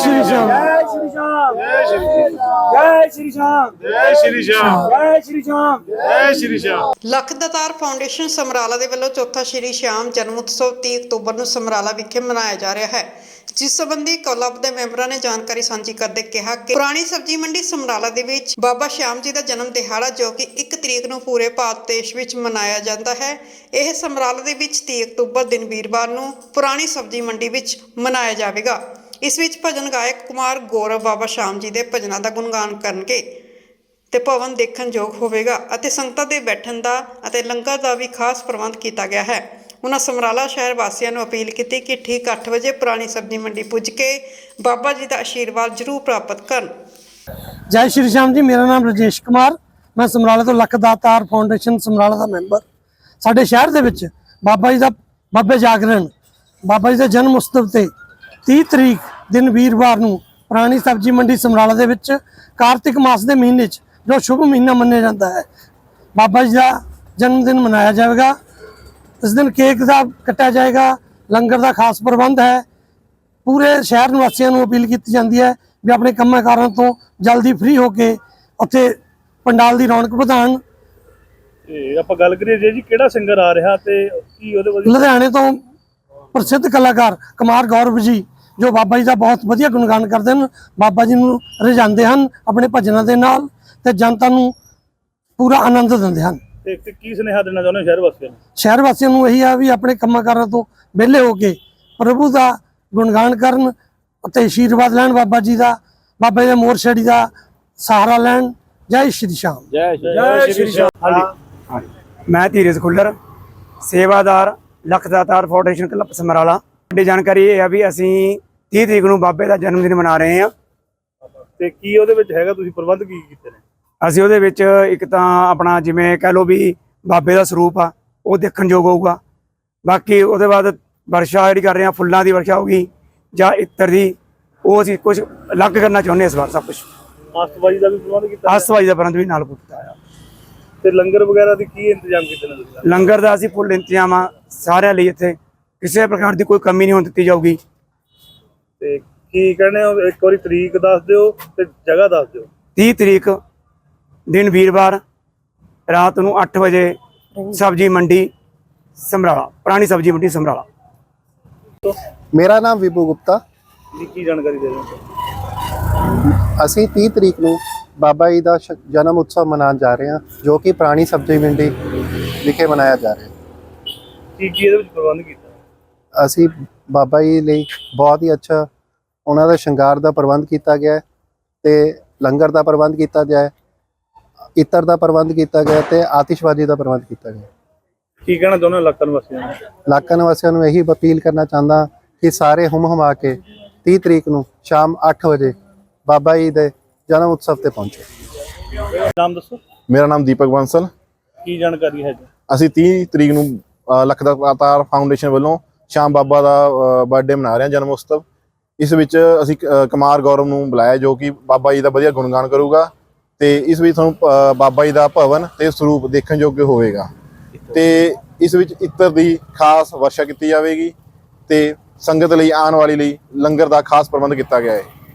ਸ਼੍ਰੀ ਸ਼ਾਮ ਜੈ ਸ਼੍ਰੀ ਰਾਮ ਜੈ ਸ਼੍ਰੀ ਜੈ ਸ਼੍ਰੀ ਰਾਮ ਜੈ ਸ਼੍ਰੀ ਸ਼ਾਮ ਜੈ ਸ਼੍ਰੀ ਰਾਮ ਜੈ ਸ਼੍ਰੀ ਸ਼ਾਮ ਲੱਖ ਦਾਤਾਰ ਫਾਊਂਡੇਸ਼ਨ ਸਮਰਾਲਾ ਦੇ ਵੱਲੋਂ ਚੌਥਾ ਸ਼੍ਰੀ ਸ਼ਾਮ ਜਨਮ ਉਤਸਵ 30 ਅਕਤੂਬਰ ਨੂੰ ਸਮਰਾਲਾ ਵਿਖੇ ਮਨਾਇਆ ਜਾ ਰਿਹਾ ਹੈ। ਜਿਸ ਸੰਬੰਧੀ ਕਲੱਬ ਦੇ ਮੈਂਬਰਾਂ ਨੇ ਜਾਣਕਾਰੀ ਸਾਂਝੀ ਕਰਦੇ ਕਿਹਾ ਕਿ ਪੁਰਾਣੀ ਸਬਜ਼ੀ ਮੰਡੀ ਸਮਰਾਲਾ ਦੇ ਵਿੱਚ ਬਾਬਾ ਸ਼ਾਮ ਜੀ ਦਾ ਜਨਮ ਦਿਹਾੜਾ ਜੋ ਕਿ 1 ਤਰੀਕ ਨੂੰ ਪੂਰੇ ਭਾਰਤ ਦੇਸ਼ ਵਿੱਚ ਮਨਾਇਆ ਜਾਂਦਾ ਹੈ ਇਹ ਸਮਰਾਲਾ ਦੇ ਵਿੱਚ 30 ਅਕਤੂਬਰ ਦਿਨ ਵੀਰਵਾਰ ਨੂੰ ਪੁਰਾਣੀ ਸਬਜ਼ੀ ਮੰਡੀ ਵਿੱਚ ਮਨਾਇਆ ਜਾਵੇਗਾ। ਇਸ ਵਿੱਚ ਭਜਨ ਗਾਇਕ ਕੁਮਾਰ ਗੌਰਵ ਬਾਬਾ ਸ਼ਾਮ ਜੀ ਦੇ ਭਜਨਾਂ ਦਾ ਗੁਣਗਾਨ ਕਰਨਗੇ ਤੇ ਭਵਨ ਦੇਖਣ ਯੋਗ ਹੋਵੇਗਾ ਅਤੇ ਸੰਗਤਾਂ ਦੇ ਬੈਠਣ ਦਾ ਅਤੇ ਲੰਗਰ ਦਾ ਵੀ ਖਾਸ ਪ੍ਰਬੰਧ ਕੀਤਾ ਗਿਆ ਹੈ। ਉਹਨਾਂ ਸਮਰਾਲਾ ਸ਼ਹਿਰ ਵਾਸੀਆਂ ਨੂੰ ਅਪੀਲ ਕੀਤੀ ਕਿ ਠੀਕ 8 ਵਜੇ ਪੁਰਾਣੀ ਸਬਜ਼ੀ ਮੰਡੀ ਪੁੱਜ ਕੇ ਬਾਬਾ ਜੀ ਦਾ ਆਸ਼ੀਰਵਾਦ ਜ਼ਰੂਰ ਪ੍ਰਾਪਤ ਕਰਨ। ਜੈ ਸ਼੍ਰੀ ਸ਼ਾਮ ਜੀ, ਮੇਰਾ ਨਾਮ ਰਜੇਸ਼ ਕੁਮਾਰ। ਮੈਂ ਸਮਰਾਲਾ ਤੋਂ ਲੱਖ ਦਾਤਾਰ ਫਾਊਂਡੇਸ਼ਨ ਸਮਰਾਲਾ ਦਾ ਮੈਂਬਰ। ਸਾਡੇ ਸ਼ਹਿਰ ਦੇ ਵਿੱਚ ਬਾਬਾ ਜੀ ਦਾ ਬਾਬੇ ਜਾਗਰਣ, ਬਾਬਾ ਜੀ ਦੇ ਜਨਮ ਉਤਸਵ ਤੇ 30 ਤਰੀਕ ਦਿਨ ਵੀਰਵਾਰ ਨੂੰ ਪੁਰਾਣੀ ਸਬਜ਼ੀ ਮੰਡੀ ਸਮਰਾਲਾ ਦੇ ਵਿੱਚ ਕਾਰਤਿਕ ਮਾਸ ਦੇ ਮਹੀਨੇ 'ਚ ਜੋ ਸ਼ੁਭ ਮਹੀਨਾ ਮੰਨਿਆ ਜਾਂਦਾ ਹੈ। ਬਾਬਾ ਜੀ ਦਾ ਜਨਮ ਦਿਨ ਮਨਾਇਆ ਜਾਵੇਗਾ। ਇਸ ਦਿਨ ਕੇਕ ਦਾ ਕੱਟਿਆ ਜਾਏਗਾ। ਲੰਗਰ ਦਾ ਖਾਸ ਪ੍ਰਬੰਧ ਹੈ। ਪੂਰੇ ਸ਼ਹਿਰ ਨਿਵਾਸੀਆਂ ਨੂੰ ਅਪੀਲ ਕੀਤੀ ਜਾਂਦੀ ਹੈ ਵੀ ਆਪਣੇ ਕੰਮਾਂ ਕਾਰਾਂ ਤੋਂ ਜਲਦੀ ਫ੍ਰੀ ਹੋ ਕੇ ਉੱਥੇ ਪੰਡਾਲ ਦੀ ਰੌਣਕ ਵਧਾਉਣ। ਤੇ ਆਪਾਂ ਗੱਲ ਕਰੀਏ ਜੀ ਕਿਹੜਾ ਸਿੰਗਰ ਆ ਰਿਹਾ ਤੇ ਕੀ ਉਹਦੇ ਲੁਧਿਆਣੇ ਤੋਂ ਪ੍ਰਸਿੱਧ ਕਲਾਕਾਰ ਕੁਮਾਰ ਗੌਰਵ ਜੀ ਜੋ ਬਾਬਾ ਜੀ ਦਾ ਬਹੁਤ ਵਧੀਆ ਗੁਣਗਾਨ ਕਰਦੇ ਹਨ ਬਾਬਾ ਜੀ ਨੂੰ ਰਜਾਉਂਦੇ ਹਨ ਆਪਣੇ ਭਜਨਾਂ ਦੇ ਨਾਲ ਤੇ ਜਨਤਾ ਨੂੰ ਪੂਰਾ ਆਨੰਦ ਦਿੰਦੇ ਹਨ। ਤੇ ਕੀ ਸੁਨੇਹਾ ਦੇਣਾ ਚਾਹੁੰਦੇ ਹੋ ਸ਼ਹਿਰ ਵਾਸੀਆਂ ਨੂੰ? ਸ਼ਹਿਰ ਵਾਸੀਆਂ ਨੂੰ ਇਹੀ ਆ ਵੀ ਆਪਣੇ ਕੰਮਾਂ ਕਾਰਾਂ ਤੋਂ ਵਿਹਲੇ ਹੋ ਕੇ ਪ੍ਰਭੂ ਦਾ ਗੁਣਗਾਨ ਕਰਨ ਅਤੇ ਆਸ਼ੀਰਵਾਦ ਲੈਣ ਬਾਬਾ ਜੀ ਦਾ ਬਾਬਾ ਜੀ ਦੇ ਮੋਰਛੜੀ ਦਾ ਸਹਾਰਾ ਲੈਣ। ਜੈ ਸ਼੍ਰੀ ਸ਼ਾਮ। ਜੈ ਜੈ ਸ਼੍ਰੀ ਸ਼ਾਮ। ਹਾਂਜੀ। ਮੈਂ ਧੀਰਜ ਖੁੱਲਰ ਸੇਵਾਦਾਰ ਲਖਦਾਤਾਰ ਫਾਊਂਡੇਸ਼ਨ ਕਲੱਬ ਸਮਰਾਲਾ। ਵੱਡੀ ਜਾਣਕਾਰੀ ਇਹ ਹੈ ਵੀ ਅਸੀਂ 30 ਤਰੀਕ ਨੂੰ ਬਾਬੇ ਦਾ ਜਨਮ ਦਿਨ ਮਨਾ ਰਹੇ ਹਾਂ। ਤੇ ਕੀ ਉਹਦੇ ਵਿੱਚ ਹੈਗਾ? ਤੁਸੀਂ ਪ੍ਰਬੰਧ ਕੀ ਕੀਤੇ ਨੇ? ਅਸੀਂ ਉਹਦੇ ਵਿੱਚ ਇੱਕ ਤਾਂ ਆਪਣਾ ਜਿਵੇਂ ਕਹਿ ਲਓ ਵੀ ਬਾਬੇ ਦਾ ਸਰੂਪ ਆ ਉਹ ਦੇਖਣ ਯੋਗ ਹੋਊਗਾ। ਬਾਕੀ ਉਹਦੇ ਬਾਅਦ ਵਰਸ਼ਾ ਜਿਹੜੀ ਕਰ ਰਹੇ ਹਾਂ ਫੁੱਲਾਂ ਦੀ ਵਰਸ਼ਾ ਹੋਗੀ ਜਾਂ ਇੱਤਰ ਦੀ ਉਹ ਅਸੀਂ ਕੁਝ ਅਲੱਗ ਕਰਨਾ ਚਾਹੁੰਦੇ ਹਾਂ ਇਸ ਵਾਰ ਸਭ ਕੁਝ ਆਸਤਬਾਜੀ ਦਾ ਵੀ ਪ੍ਰਬੰਧ ਕੀਤਾ ਆਸਵਾਈ ਦਾ ਪ੍ਰਬੰਧ ਵੀ ਨਾਲ ਕੀਤਾ ਆ। ਤੇ ਲੰਗਰ ਵਗੈਰਾ ਦੀ ਕੀ ਇੰਤਜ਼ਾਮ ਕੀਤੇ ਨੇ ਤੁਸੀਂ? ਲੰਗਰ ਦਾ ਅਸੀਂ ਫੁੱਲ ਇੰਤਜ਼ਾਮ ਆ ਸਾਰਿਆਂ ਲਈ ਇੱਥੇ। ਕਿਸੇ ਪ੍ਰਕਾਰ ਦੀ ਕੋਈ ਕਮੀ ਨਹੀਂ ਹੋਣ ਦਿੱਤੀ ਜਾਊਗੀ। ਤੇ ਕੀ ਕਹਿੰਦੇ ਹੋ ਇੱਕ ਵਾਰੀ ਤਰੀਕ ਦੱਸ ਦਿਓ ਤੇ ਜਗ੍ਹਾ ਦੱਸ ਦਿਓ। 30 ਤਰੀਕ ਦਿਨ ਵੀਰਵਾਰ ਰਾਤ ਨੂੰ 8 ਵਜੇ ਸਬਜੀ ਮੰਡੀ ਸਮਰਾਲਾ ਪੁਰਾਣੀ ਸਬਜੀ ਮੰਡੀ ਸਮਰਾਲਾ। ਮੇਰਾ ਨਾਮ ਵਿਭੂ ਗੁਪਤਾ। ਜੀ ਕੀ ਜਾਣਕਾਰੀ ਦੇ ਰਹੇ ਹੋ? ਅਸੀਂ 30 ਤਰੀਕ ਨੂੰ ਬਾਬਾ ਜੀ ਦਾ ਜਨਮ ਉਤਸਵ ਮਨਾਉਣ ਜਾ ਰਹੇ ਹਾਂ ਜੋ ਕਿ ਪੁਰਾਣੀ ਸਬਜ਼ੀ ਮੰਡੀ ਵਿਖੇ ਮਨਾਇਆ ਜਾ ਰਿਹਾ ਹੈ। ਕੀ ਕੀ ਇਹਦੇ ਵਿੱਚ ਪ੍ਰਬੰਧ ਕੀਤਾ? ਅਸੀਂ ਬਾਬਾ ਜੀ ਲਈ ਬਹੁਤ ਹੀ ਅੱਛਾ ਉਹਨਾਂ ਦਾ ਸ਼ਿੰਗਾਰ ਦਾ ਪ੍ਰਬੰਧ ਕੀਤਾ ਗਿਆ ਹੈ ਤੇ ਲੰਗਰ ਦਾ ਪ੍ਰਬੰਧ ਕੀਤਾ ਗਿਆ ਹੈ ਇਤਰ ਦਾ ਪ੍ਰਬੰਧ ਕੀਤਾ ਗਿਆ ਤੇ ਆਤਿਸ਼ਬਾਜ਼ੀ ਦਾ ਪ੍ਰਬੰਧ ਕੀਤਾ ਗਿਆ। ਕੀ ਕਹਿਣਾ ਚਾਹੁੰਦੇ ਹੋ ਇਲਾਕਾ ਨਿਵਾਸੀਆਂ ਨੂੰ? ਇਲਾਕਾ ਨਿਵਾਸੀਆਂ ਨੂੰ ਇਹੀ ਅਪੀਲ ਕਰਨਾ ਚਾਹੁੰਦਾ ਕਿ ਸਾਰੇ ਹੁਮ ਹੁਮਾ ਕੇ 30 ਤਰੀਕ ਨੂੰ ਸ਼ਾਮ 8 ਵਜੇ ਬਾਬਾ ਜੀ ਦੇ ਜਨਮ ਉਤਸਵ ਤੇ ਪਹੁੰਚੋ। ਨਾਮ ਦੱਸੋ। ਮੇਰਾ ਨਾਮ ਦੀਪਕ ਬਾਂਸਲ। ਕੀ ਜਾਣਕਾਰੀ ਹੈ ਜੀ? ਅਸੀਂ 30 ਤਰੀਕ ਨੂੰ ਅ, ਲੱਖ ਦਾ ਅਵਤਾਰ ਫਾਊਂਡੇਸ਼ਨ ਵੱਲੋਂ ਸ਼ਾਮ ਬਾਬਾ ਦਾ ਬਰਥਡੇ ਮਨਾ ਰਹੇ ਹਾਂ ਜਨਮ ਉਤਸਵ। ਇਸ ਵਿੱਚ ਅਸੀਂ ਅ, ਕੁਮਾਰ ਗੌਰਵ ਨੂੰ ਬੁਲਾਇਆ ਜੋ ਕਿ ਬਾਬਾ ਜੀ ਦਾ ਵਧੀਆ ਗੁਣਗਾਨ ਕਰੂਗਾ ਤੇ ਇਸ ਵਿੱਚ ਤੁਹਾਨੂੰ ਅ, ਬਾਬਾ ਜੀ ਦਾ ਭਵਨ ਤੇ ਸਰੂਪ ਦੇਖਣ ਯੋਗ ਹੋਵੇਗਾ। ਤੇ ਇਸ ਵਿੱਚ ਇਤਰ ਦੀ ਖਾਸ ਵਰਸ਼ਾ ਕੀਤੀ ਜਾਵੇਗੀ ਤੇ ਸੰਗਤ ਲਈ ਆਉਣ ਵਾਲੀ ਲਈ ਲੰਗਰ ਦਾ ਖਾਸ ਪ੍ਰਬੰਧ ਕੀਤਾ ਗਿਆ ਹੈ।